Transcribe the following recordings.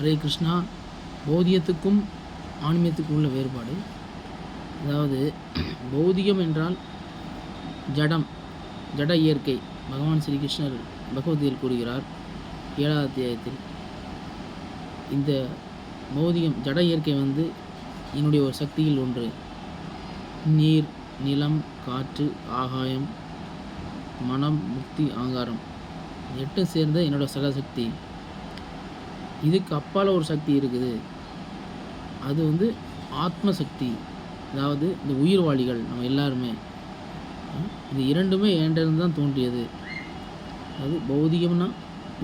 ஹரே கிருஷ்ணா பௌதியத்துக்கும் ஆன்மீகத்துக்கும் உள்ள வேறுபாடு. அதாவது பௌதிகம் என்றால் ஜடம் ஜட இயற்கை. பகவான் ஸ்ரீகிருஷ்ணர் பகவதியில் கூறுகிறார் ஏழாவது அத்தியாயத்தில் இந்த பௌதிகம் ஜட இயற்கை வந்து என்னுடைய ஒரு சக்தியில் ஒன்று. நீர் நிலம் காற்று ஆகாயம் மனம் முக்தி ஆங்காரம் எட்டும் சேர்ந்த என்னோட சகசக்தி இதுக்கு அப்பால் ஒரு சக்தி இருக்குது. அது வந்து ஆத்ம சக்தி அதாவது இந்த உயிர்வாளிகள் நம்ம எல்லாருமே. இந்த இது இரண்டுமே ஏண்டிருந்து தான் தோன்றியது. அது பௌதிகம்னா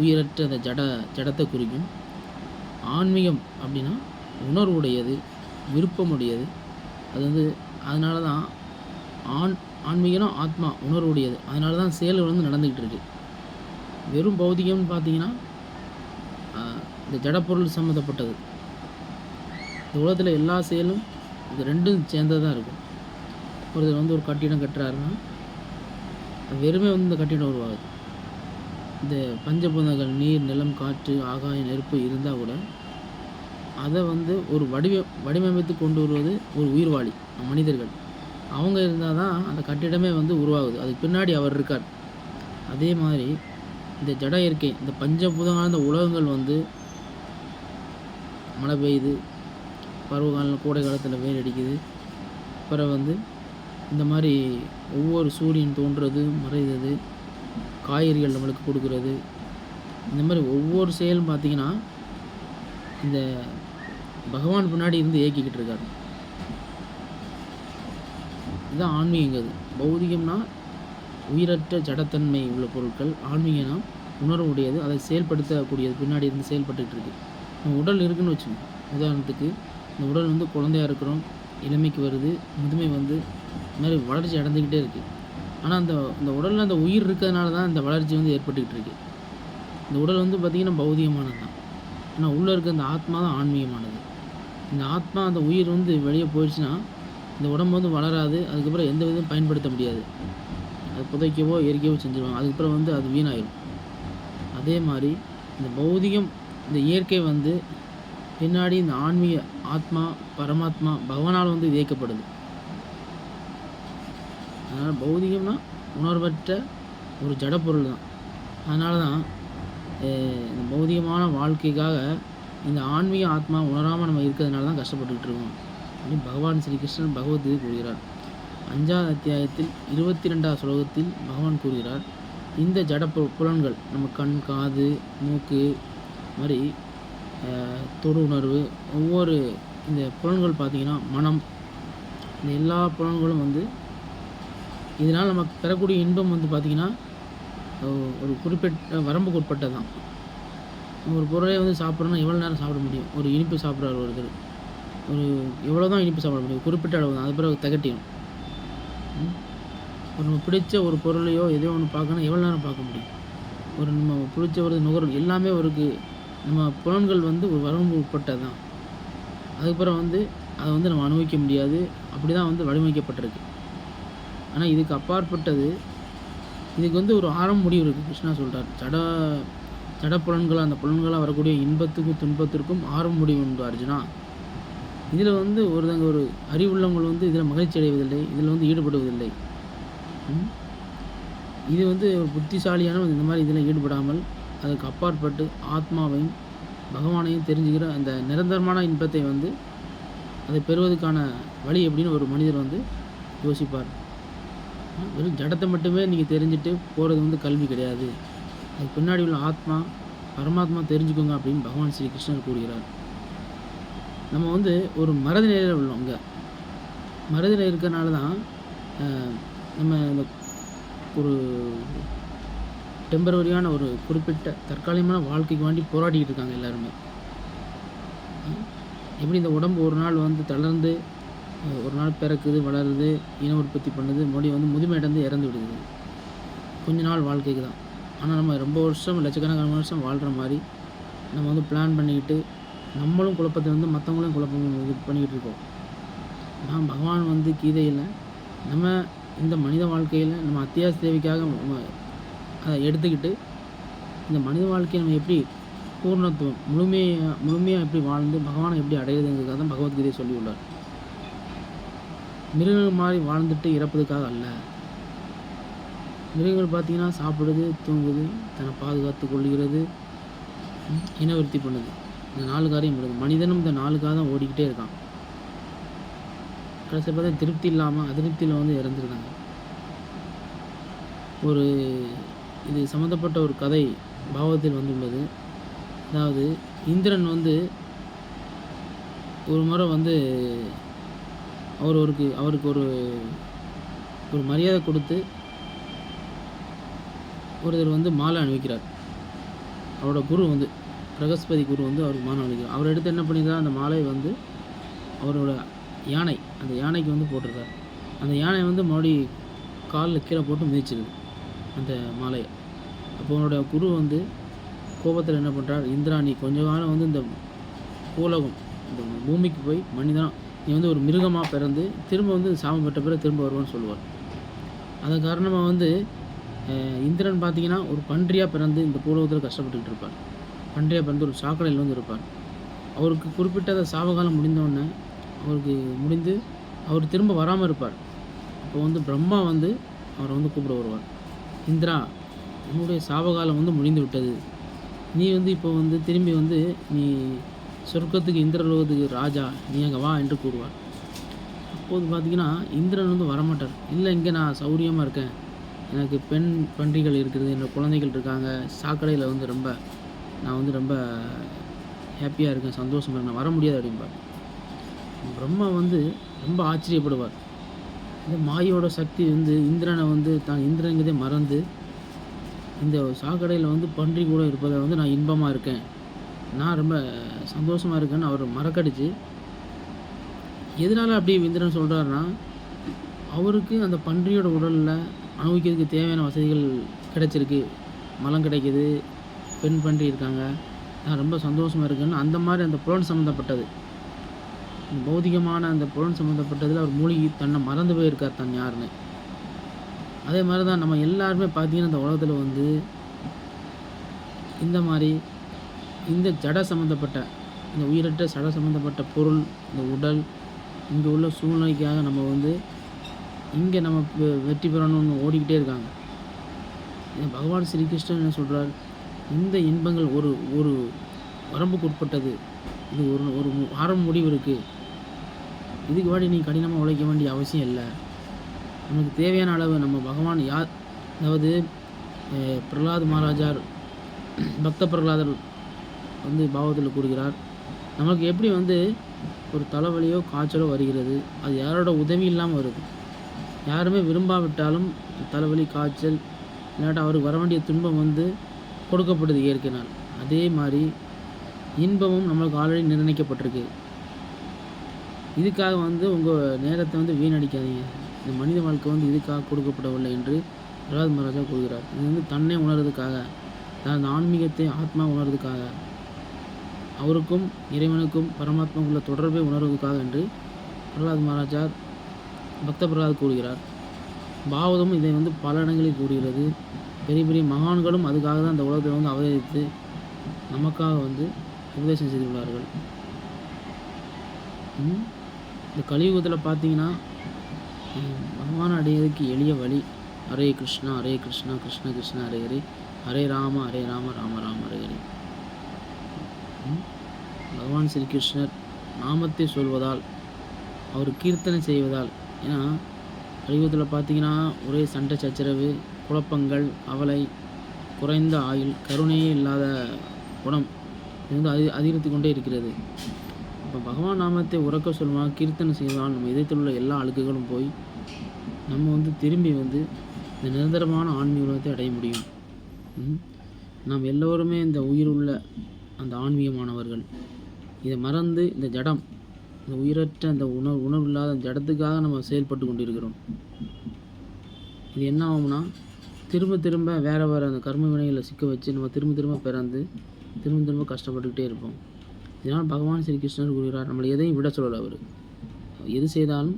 உயிரற்ற அந்த ஜட ஜடத்தை குறிக்கும். ஆன்மீகம் அப்படின்னா உணர்வுடையது விருப்பமுடையது. அது வந்து அதனால தான் ஆண் ஆன்மீகம்னா ஆத்மா உணர்வுடையது. அதனால தான் செயல்கள் வந்து நடந்துக்கிட்டு இருக்கு. வெறும் பௌதிகம்னு பார்த்தீங்கன்னா இந்த ஜடப்பொருள் சம்மந்தப்பட்டது. இந்த உலகத்தில் எல்லா செயலும் இது ரெண்டும் சேர்ந்ததாக இருக்கும். ஒருத்தர் வந்து ஒரு கட்டிடம் கட்டுறாருன்னா வெறுமை வெறுமே வந்து இந்த கட்டிடம் உருவாகுது. இந்த பஞ்சபூதங்கள் நீர் நிலம் காற்று ஆகாயம் நெருப்பு இருந்தால் கூட அதை வந்து ஒரு வடிவ வடிவமைத்து கொண்டு வருவது ஒரு உயிர்வாளி மனிதர்கள். அவங்க இருந்தால் தான் அந்த கட்டிடமே வந்து உருவாகுது. அதுக்கு பின்னாடி அவர் இருக்கார். அதே மாதிரி இந்த ஜட இயற்கை இந்த பஞ்சபூதமான இந்த உலகங்கள் வந்து மழை பெய்யுது. பருவ காலம் கோடை காலத்தில் வெயில் அடிக்குது. அப்புறம் வந்து இந்த மாதிரி ஒவ்வொரு சூரியன் தோன்றது மறைகிறது காய்கறிகள் நம்மளுக்கு கொடுக்கறது. இந்த மாதிரி ஒவ்வொரு செயலும் பார்த்திங்கன்னா இந்த பகவான் பின்னாடி இருந்து இயக்கிக்கிட்டு இருக்காரு. இதுதான் ஆன்மீகங்கிறது. பௌதிகம்னா உயிரற்ற ஜடத்தன்மை உள்ள பொருட்கள் ஆன்மீகம்னா உணர்வுடையது அதை செயல்படுத்தக்கூடியது. பின்னாடி இருந்து செயல்பட்டுக்கிட்டு இருக்கு. நம்ம உடல் இருக்குன்னு வச்சுக்கோங்க. உதாரணத்துக்கு இந்த உடல் வந்து குழந்தையா இருக்கிறோம் இளமைக்கு வருது முதுமை வந்து இந்த மாதிரி வளர்ச்சி அடைந்துக்கிட்டே இருக்குது ஆனால் அந்த இந்த உடலில் அந்த உயிர் இருக்கிறதுனால தான் இந்த வளர்ச்சி வந்து ஏற்பட்டுக்கிட்டு இருக்கு. இந்த உடல் வந்து பார்த்திங்கன்னா பௌதிகமானது தான். ஆனால் உள்ளே இருக்க அந்த ஆத்மா தான் ஆன்மீகமானது. இந்த ஆத்மா அந்த உயிர் வந்து வெளியே போயிடுச்சுன்னா இந்த உடம்பு வந்து வளராது அதுக்கப்புறம் எந்த விதமும் பயன்படுத்த முடியாது. அது புதைக்கவோ எரிக்கவோ செஞ்சுருவாங்க. அதுக்கப்புறம் வந்து அது வீணாயிரும். அதே மாதிரி இந்த பௌதிகம் இந்த இயற்கை வந்து பின்னாடி இந்த ஆன்மீக ஆத்மா பரமாத்மா பகவானால் வந்து இயக்கப்படுது. அதனால் பௌதிகம்னா உணர்வற்ற ஒரு ஜடப்பொருள் தான் அதனால தான் இந்த பௌதிகமான வாழ்க்கைக்காக இந்த ஆன்மீக ஆத்மா உணராமல் நம்ம இருக்கிறதுனால தான் கஷ்டப்பட்டுக்கிட்டு இருக்கோம். அப்படின்னு பகவான் ஸ்ரீ கிருஷ்ணன் பகவத்கீதை கூறுகிறார். அஞ்சாவது அத்தியாயத்தில் இருபத்தி ரெண்டாவது ஸ்லோகத்தில் பகவான் கூறுகிறார் இந்த ஜட பு- புலன்கள் நம்ம கண் காது மூக்கு மாதிரி தொடு உணர்வு ஒவ்வொரு இந்த புலன்கள் பார்த்திங்கன்னா மனம் இந்த எல்லா புலன்களும் வந்து இதனால் நமக்கு பெறக்கூடிய இன்பம் வந்து பார்த்திங்கன்னா ஒரு குறிப்பிட்ட வரம்புக்கு உட்பட்டது தான் ஒரு பொருளை வந்து சாப்பிட்றோன்னா எவ்வளோ நேரம் சாப்பிட முடியும்? ஒரு இனிப்பு சாப்பிட்றாரு ஒருத்தர். ஒரு எவ்வளோ தான் இனிப்பு சாப்பிட முடியும்? குறிப்பிட்ட அளவு தான் அது பிறகு தகட்டிடும். ஒரு நம்ம பிடிச்ச ஒரு பொருளையோ எதையோ ஒன்று பார்க்கணும் எவ்வளோ நேரம் பார்க்க முடியும்? ஒரு நம்ம பிடிச்ச ஒரு நுகர்வு எல்லாமே ஒரு நம்ம புலன்கள் வந்து ஒரு வரம்பு உட்பட்டது தான் அதுக்கப்புறம் வந்து அதை வந்து நம்ம அனுபவிக்க முடியாது. அப்படி தான் வந்து வடிவமைக்கப்பட்டிருக்கு. ஆனால் இதுக்கு அப்பாற்பட்டது இதுக்கு வந்து ஒரு ஆரம்ப முடிவு இருக்குது கிருஷ்ணா சொல்கிறார் ஜட ஜட புலன்களாக அந்த புலன்களாக வரக்கூடிய இன்பத்துக்கும் துன்பத்திற்கும் ஆரம்ப முடிவு உண்டு அர்ஜுனா. இதில் வந்து ஒருத்தங்க ஒரு அறிவுள்ளவங்கள் வந்து இதில் மகிழ்ச்சி அடைவதில்லை இதில் வந்து ஈடுபடுவதில்லை. இது வந்து ஒரு புத்திசாலியான இந்த மாதிரி இதில் ஈடுபடாமல் அதுக்கு அப்பாற்பட்டு ஆத்மாவையும் பகவானையும் தெரிஞ்சுக்கிற அந்த நிரந்தரமான இன்பத்தை வந்து அதை பெறுவதற்கான வழி எப்படின்னு ஒரு மனிதர் வந்து யோசிப்பார். வெறும் ஜடத்தை மட்டுமே நீங்கள் தெரிஞ்சுட்டு போகிறது வந்து கல்வி கிடையாது. அதுக்கு பின்னாடி உள்ள ஆத்மா பரமாத்மா தெரிஞ்சுக்கோங்க அப்படின்னு பகவான் ஸ்ரீ கிருஷ்ணர் கூறுகிறார். நம்ம வந்து ஒரு மறதி நிலையில் உள்ளோம் இங்கே மறதியில் இருக்கிறனால தான் நம்ம இந்த ஒரு டெம்பரவரியான ஒரு குறிப்பிட்ட தற்காலிகமான வாழ்க்கைக்கு வேண்டி போராடிக்கிட்டு இருக்காங்க எல்லாருமே. எப்படி இந்த உடம்பு ஒரு நாள் வந்து தளர்ந்து ஒரு நாள் பிறக்குது வளருது இன உற்பத்தி பண்ணுது மொழி வந்து முதுமை இறந்து விடுது. கொஞ்ச நாள் வாழ்க்கைக்கு தான். ஆனால் நம்ம ரொம்ப வருஷம் லட்சக்கணக்கான வருஷம் வாழ்கிற மாதிரி நம்ம வந்து பிளான் பண்ணிக்கிட்டு நம்மளும் குழப்பத்தை வந்து மற்றவங்களும் குழப்பம் இது பண்ணிக்கிட்டு இருக்கோம் நான் பகவான் வந்து கீதையில் நம்ம இந்த மனித வாழ்க்கையில் நம்ம அத்தியாவசிய தேவைக்காக அதை எடுத்துக்கிட்டு இந்த மனித வாழ்க்கையை நம்ம எப்படி பூர்ணத்துவம் முழுமையாக முழுமையாக எப்படி வாழ்ந்து பகவானை எப்படி அடையிறதுங்கிறதுக்காக தான் பகவத்கீதையை சொல்லியுள்ளார். மிருகங்கள் மாதிரி வாழ்ந்துட்டு இறப்பதுக்காக அல்ல. மிருகங்கள் பார்த்தீங்கன்னா சாப்பிடுது தூங்குது தன்னை பாதுகாத்து கொள்கிறது இனவருத்தி இனவிருத்தி பண்ணுது. இந்த நாலு காரியம் பண்ணுது மனிதனும் இந்த நாலு காதம் ஓடிக்கிட்டே இருக்கான். கடைசி பார்த்தா திருப்தி இல்லாமல் அதிருப்தியில் வந்து இறந்துருக்காங்க. ஒரு இது சம்மந்தப்பட்ட ஒரு கதை பாவத்தில் வந்துள்ளது. அதாவது இந்திரன் வந்து ஒரு முறை வந்து அவர் ஒருக்கு அவருக்கு ஒரு ஒரு மரியாதை கொடுத்து ஒருத்தர் வந்து மாலை அணிவிக்கிறார். அவரோட குரு வந்து பிரகஸ்பதி குரு வந்து அவருக்கு மானம் அளிக்கிறார் அவர் எடுத்து என்ன பண்ணியிருந்தார் அந்த மாலை வந்து அவரோட யானை அந்த யானைக்கு வந்து போட்டிருக்கார். அந்த யானை வந்து மறுபடி காலில் கீழே போட்டு மிதிச்சிருது அந்த மாலையை. அப்போ அவனோட குரு வந்து கோபத்தில் என்ன பண்ணுறார் இந்திரா நீ கொஞ்ச காலம் வந்து இந்த பூலகம் இந்த பூமிக்கு போய் மனிதனாக நீ வந்து ஒரு மிருகமாக பிறந்து திரும்ப வந்து சாபம் பெற்ற பிறகு திரும்ப வருவான்னு சொல்லுவார். அதன் காரணமாக வந்து இந்திரன் பார்த்தீங்கன்னா ஒரு பன்றியாக பிறந்து இந்த பூலகத்தில் கஷ்டப்பட்டுக்கிட்டு இருப்பார். பண்டைய பந்தூர் ஒரு சாக்கடையில் வந்து இருப்பார் அவருக்கு குறிப்பிட்ட சாபகாலம் முடிந்தவுடனே அவருக்கு முடிந்து அவர் திரும்ப வராமல் இருப்பார். அப்போ வந்து பிரம்மா வந்து அவரை வந்து கூப்பிட வருவார். இந்திரா உன்னுடைய சாபகாலம் வந்து முடிந்து விட்டது. நீ வந்து இப்போ வந்து திரும்பி வந்து நீ சொர்க்கத்துக்கு இந்திரலோகத்துக்கு ராஜா நீ அங்கே வா என்று கூறுவார். அப்போது பார்த்தீங்கன்னா இந்திரன் வந்து வரமாட்டார். இல்லை இங்கே நான் சௌரியமாக இருக்கேன். எனக்கு பெண் பன்றிகள் இருக்கிறது என்னோட குழந்தைகள் இருக்காங்க சாக்கடையில் வந்து ரொம்ப நான் வந்து ரொம்ப ஹாப்பியாக இருக்கேன் சந்தோஷமாக இருக்கேன். நான் வர முடியாது அப்படிம்பார். பிரம்மா வந்து ரொம்ப ஆச்சரியப்படுவார். இந்த மாயோட சக்தி வந்து இந்திரனை வந்து தான் இந்திரங்கிறதே மறந்து இந்த சாக்கடையில் வந்து பன்றி கூட இருப்பதை வந்து நான் இன்பமாக இருக்கேன். நான் ரொம்ப சந்தோஷமாக இருக்கேன்னு அவர் மறக்கடிச்சு எதனால் அப்படி இந்திரன் சொல்கிறாருன்னா அவருக்கு அந்த பன்றியோட உடலில் அனுபவிக்கிறதுக்கு தேவையான வசதிகள் கிடைச்சிருக்கு. மலம் கிடைக்கிது பெண் பண்ணியிருக்காங்க. இருக்காங்க நான் ரொம்ப சந்தோஷமாக இருக்கேன்னு அந்த மாதிரி அந்த புலன் சம்மந்தப்பட்டது பௌதிகமான அந்த புலன் சம்மந்தப்பட்டதில் அவர் மூழ்கி தன்னை மறந்து போயிருக்கார் தன் யாருன்னு. அதே மாதிரி தான் நம்ம எல்லாருமே பார்த்தீங்கன்னா இந்த உலகத்தில் வந்து இந்த மாதிரி இந்த ஜட சம்மந்தப்பட்ட இந்த உயிரற்ற சட சம்மந்தப்பட்ட பொருள் இந்த உடல் இங்கே உள்ள சூழ்நிலைக்காக நம்ம வந்து இங்கே நம்ம வெற்றி பெறணும்னு ஓடிக்கிட்டே இருக்காங்க. இது பகவான் ஸ்ரீகிருஷ்ணன் என்ன சொல்கிறார் இந்த இன்பங்கள் ஒரு ஒரு வரம்புக்கு உட்பட்டது. இது ஒரு ஒரு வாரம் முடிவு இருக்குது இதுக்கு வாடி நீ கடினமாக உழைக்க வேண்டிய அவசியம் இல்லை. நமக்கு தேவையான அளவு நம்ம பகவான் யா அதாவது பிரகலாத் மகாராஜார் பக்த பிரகலாதர் வந்து பாவத்தில் கூறுகிறார். நமக்கு எப்படி வந்து ஒரு தலைவலியோ காய்ச்சலோ வருகிறது அது யாரோட உதவி இல்லாமல் வருது. யாருமே விரும்பாவிட்டாலும் தலைவலி காய்ச்சல் இல்லாட்டா அவருக்கு வர வேண்டிய துன்பம் வந்து கொடுக்கப்படுது இயற்கையினால் அதே மாதிரி இன்பமும் நம்மளுக்கு ஆல்ரெடி நிர்ணயிக்கப்பட்டிருக்கு. இதுக்காக வந்து உங்கள் நேரத்தை வந்து வீணடிக்காதீங்க. இந்த மனித வாழ்க்கை வந்து இதுக்காக கொடுக்கப்படவில்லை என்று பிரகலாத் மகாராஜா கூறுகிறார். இது வந்து தன்னை உணர்றதுக்காக தான் அந்த ஆன்மீகத்தை ஆத்மா உணர்றதுக்காக அவருக்கும் இறைவனுக்கும் பரமாத்மாவுக்கும் உள்ள தொடர்பை உணர்வதற்காக என்று பிரகலாத் மகாராஜா பக்த பிரகலாத் கூறுகிறார். பாவதமும் இதை வந்து பல இடங்களில் கூறுகிறது. பெரிய பெரிய மகான்களும் அதுக்காக தான் இந்த உலகத்தில் வந்து அவதரித்து நமக்காக வந்து உபதேசம் செய்துள்ளார்கள். இந்த கலியுகத்தில் பார்த்தீங்கன்னா பகவான் அடையிறதுக்கு எளிய வழி ஹரே கிருஷ்ணா ஹரே கிருஷ்ணா கிருஷ்ண கிருஷ்ண ஹரே ஹரே ஹரே ராம ஹரே ராம ராம ராம ஹரே ஹரே. பகவான் ஸ்ரீ கிருஷ்ணர் நாமத்தை சொல்வதால் அவர் கீர்த்தனை செய்வதால் ஏன்னா கலியுகத்தில் பார்த்தீங்கன்னா ஒரே சண்டை சச்சரவு குழப்பங்கள் அவலை குறைந்த ஆயுள் கருணையே இல்லாத குணம் இது வந்து அதி அதிகரித்து கொண்டே இருக்கிறது. இப்போ பகவான் நாமத்தை உறக்க சொல்லுவாங்க கீர்த்தனை செய்வதால் நம்ம இதயத்தில் உள்ள எல்லா அழுக்குகளும் போய் நம்ம வந்து திரும்பி வந்து இந்த நிரந்தரமான ஆன்மீக உலகத்தை அடைய முடியும். நாம் எல்லோருமே இந்த உயிர் உள்ள அந்த ஆன்மீகமானவர்கள். இதை மறந்து இந்த ஜடம் அந்த உயிரற்ற அந்த உணவு உணவு இல்லாத அந்த இடத்துக்காக நம்ம செயல்பட்டு கொண்டிருக்கிறோம். இது என்ன ஆகும்னா திரும்ப திரும்ப வேறு வேறு அந்த கர்ம வினைகளை சிக்க வச்சு நம்ம திரும்ப திரும்ப பிறந்து திரும்ப திரும்ப கஷ்டப்பட்டுக்கிட்டே இருப்போம். இதனால் பகவான் ஸ்ரீ கிருஷ்ணர் கூறுகிறார் நம்மளை எதையும் விட சொல்லலை அவர். எது செய்தாலும்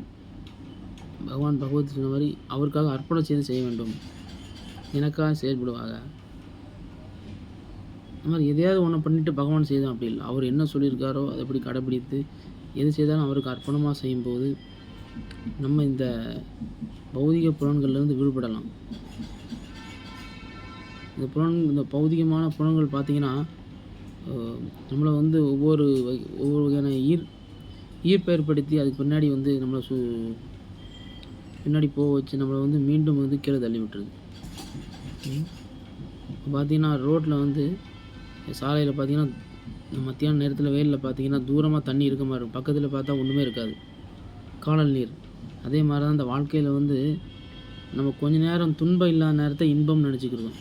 பகவான் பகவத் சொன்ன மாதிரி அவருக்காக அர்ப்பணம் செய்து செய்ய வேண்டும். எனக்காக செயல்படுவாங்க. அது மாதிரி எதையாவது ஒன்று பண்ணிவிட்டு பகவான் செய்தோம் அப்படி இல்லை. அவர் என்ன சொல்லியிருக்காரோ அதை எப்படி கடைப்பிடித்து எது செய்தாலும் அவருக்கு அர்ப்பணமாக செய்யும்போது நம்ம இந்த பௌதிக புலன்கள்லேருந்து விடுபடலாம். இந்த புலன் இந்த பௌதிகமான புலன்கள் பார்த்திங்கன்னா நம்மளை வந்து ஒவ்வொரு வகை- ஒவ்வொரு வகையான ஈர் ஈர்ப்பெயற்படுத்தி அதுக்கு பின்னாடி வந்து நம்மளை சு பின்னாடி போக வச்சு நம்மளை வந்து மீண்டும் வந்து கீழே தள்ளி விட்டுருது. பார்த்தீங்கன்னா ரோட்டில் வந்து சாலையில் பார்த்தீங்கன்னா இந்த மத்தியான நேரத்தில் வெயிலில் பார்த்தீங்கன்னா தூரமாக தண்ணி இருக்க மாதிரி இருக்கும். பக்கத்தில் பார்த்தா ஒன்றுமே இருக்காது. காணல் நீர். அதே மாதிரி தான் இந்த வாழ்க்கையில் வந்து நம்ம கொஞ்ச நேரம் துன்பம் இல்லாத நேரத்தை இன்பம் நினச்சிக்கிறோம்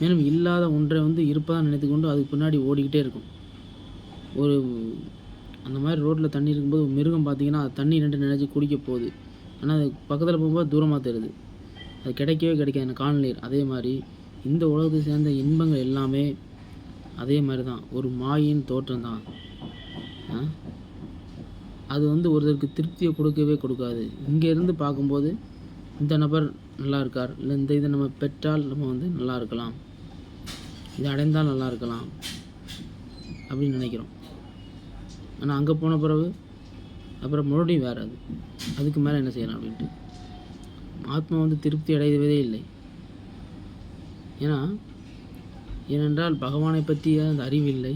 மேலும் இல்லாத ஒன்றை வந்து இருப்பதாக நினைத்துக்கொண்டு அதுக்கு பின்னாடி ஓடிக்கிட்டே இருக்கும். ஒரு அந்த மாதிரி ரோட்டில் தண்ணி இருக்கும்போது மிருகம் பார்த்தீங்கன்னா அது தண்ணி ரெண்டு நினச்சி குடிக்க போகுது. ஆனால் அது பக்கத்தில் போகும்போது தூரமாக தெரியுது. அது கிடைக்கவே கிடைக்காது. எனக்கு காணல் நீர். அதே மாதிரி இந்த உலகத்தை சேர்ந்த இன்பங்கள் எல்லாமே அதே மாதிரி தான் ஒரு மாயின் தோற்றம் தான் அது வந்து ஒருத்தருக்கு திருப்தியை கொடுக்கவே கொடுக்காது. இங்கேருந்து பார்க்கும்போது இந்த நபர் நல்லா இருக்கார் இல்லை இந்த இதை நம்ம பெற்றால் நம்ம வந்து நல்லா இருக்கலாம். இதை அடைந்தால் நல்லா இருக்கலாம் அப்படின்னு நினைக்கிறோம். ஆனால் அங்கே போன பிறகு அப்புறம் மறுபடியும் வேறு அது. அதுக்கு மேலே என்ன செய்யலாம் அப்படின்ட்டு. ஆத்மா வந்து திருப்தி அடைவதே இல்லை. ஏன்னா ஏனென்றால் பகவானை பற்றிய அந்த அறிவில்லை.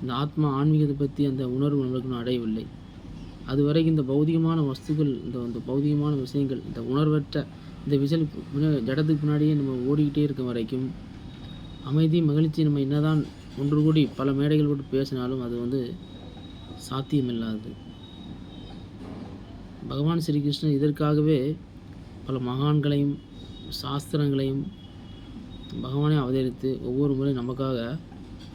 இந்த ஆத்மா ஆன்மீகத்தை பற்றி அந்த உணர்வு நம்மளுக்கு இன்னும் அடையவில்லை. அதுவரை இந்த பௌதிகமான வஸ்துக்கள் இந்த இந்த பௌதிகமான விஷயங்கள் இந்த உணர்வற்ற இந்த விசல் ஜடத்துக்கு முன்னாடியே நம்ம ஓடிக்கிட்டே இருக்க வரைக்கும் அமைதி மகிழ்ச்சி நம்ம என்னதான் ஒன்று கூடி பல மேடைகள் போட்டு பேசினாலும் அது வந்து சாத்தியமில்லாது. பகவான் ஸ்ரீகிருஷ்ணன் இதற்காகவே பல மகான்களையும் சாஸ்திரங்களையும் பகவானை அவதரித்து ஒவ்வொரு முறை நமக்காக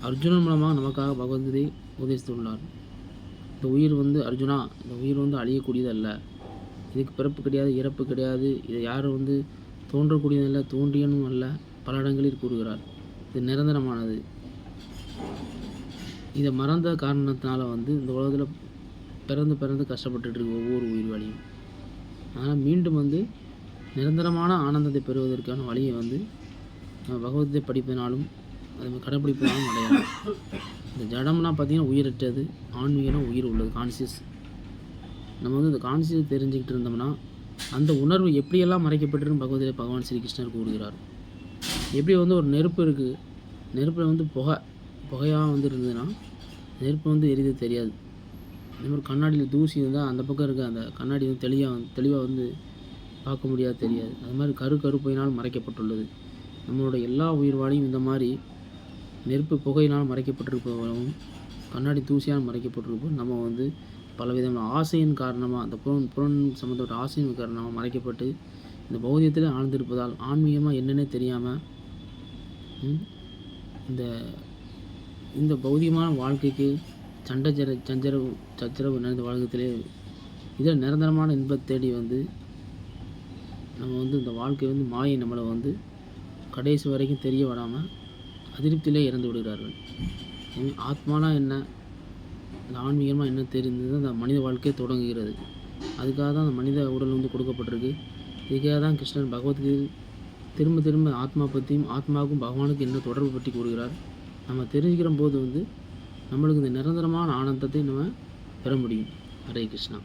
அர்ஜுனன் மூலமாக நமக்காக பகவத்கீதை உபதேசித்துள்ளார். இந்த உயிர் வந்து அர்ஜுனா இந்த உயிர் வந்து அழியக்கூடியது அல்ல இதுக்கு பிறப்பு கிடையாது இறப்பு கிடையாது. இதை யாரும் வந்து தோன்றக்கூடியதல்ல தோன்றியனும் அல்ல பல இடங்களில் கூறுகிறார். இது நிரந்தரமானது. இதை மறந்த காரணத்தினால வந்து இந்த உலகத்தில் பிறந்து பிறந்து கஷ்டப்பட்டுட்டு இருக்கு ஒவ்வொரு உயிர்வாளியும் ஆனால் மீண்டும் வந்து நிரந்தரமான ஆனந்தத்தை பெறுவதற்கான வழியை வந்து நம்ம பகவத்கீதை படிப்பதனாலும் அது நம்ம கடைப்பிடிப்பதனாலும் அடையலாம் இந்த ஜடம்னா பார்த்தீங்கன்னா உயிரற்றது ஆன்மீகம்னா உயிர் உள்ளது கான்சியஸ் நம்ம வந்து இந்த கான்சியஸ் தெரிஞ்சுக்கிட்டு இருந்தோம்னா அந்த உணர்வு எப்படியெல்லாம் மறைக்கப்பட்டிருக்கும் பகவதியில் பகவான் ஸ்ரீகிருஷ்ணர் கூறுகிறார். எப்படி வந்து ஒரு நெருப்பு இருக்குது நெருப்பில் வந்து புகை புகையாக வந்து இருந்ததுன்னா நெருப்பு வந்து எரிது தெரியாது. அதே மாதிரி கண்ணாடியில் தூசி இருந்தால் அந்த பக்கம் இருக்க அந்த கண்ணாடி வந்து தெளிவாக தெளிவாக வந்து பார்க்க முடியாது தெரியாது. அது மாதிரி கரு கருப்பையினால் மறைக்கப்பட்டுள்ளது. நம்மளோட எல்லா உயிர்வாழியும் இந்த மாதிரி நெருப்பு புகையினால் மறைக்கப்பட்டிருப்பதாகவும் கண்ணாடி தூசியால் மறைக்கப்பட்டிருப்போம் நம்ம வந்து பலவிதமான ஆசையின் காரணமாக அந்த புலன் புலன் சம்மந்தப்பட்ட ஆசையின் காரணமாக மறைக்கப்பட்டு இந்த பௌதியத்தில் ஆழ்ந்திருப்பதால் ஆன்மீகமாக என்னன்னே தெரியாமல் இந்த இந்த பௌதிகமான வாழ்க்கைக்கு சண்டை சஞ்சரவு சச்சரவு நிறைந்த வாழ்க்கத்திலே இதில் நிரந்தரமான இன்பத்தை தேடி வந்து நம்ம வந்து இந்த வாழ்க்கை வந்து மாயை நம்மளை வந்து கடைசி வரைக்கும் தெரிய வராமல் அதிருப்தியிலே இறந்து விடுகிறார்கள். எனவே ஆத்மானா என்ன? இந்த ஆன்மீகமாக என்ன தெரிந்தது? அந்த மனித வாழ்க்கையை தொடங்குகிறது. அதுக்காக தான் அந்த மனித உடல் வந்து கொடுக்கப்பட்டிருக்கு. இதுக்காக தான் கிருஷ்ணன் பகவத்கீதை திரும்ப திரும்ப ஆத்மா பற்றியும் ஆத்மாவுக்கும் பகவானுக்கும் என்ன தொடர்பு பற்றி கூறுகிறார்? நம்ம தெரிஞ்சுக்கிற போது வந்து நம்மளுக்கு இந்த நிரந்தரமான ஆனந்தத்தை நம்ம பெற முடியும். ஹரே கிருஷ்ணா.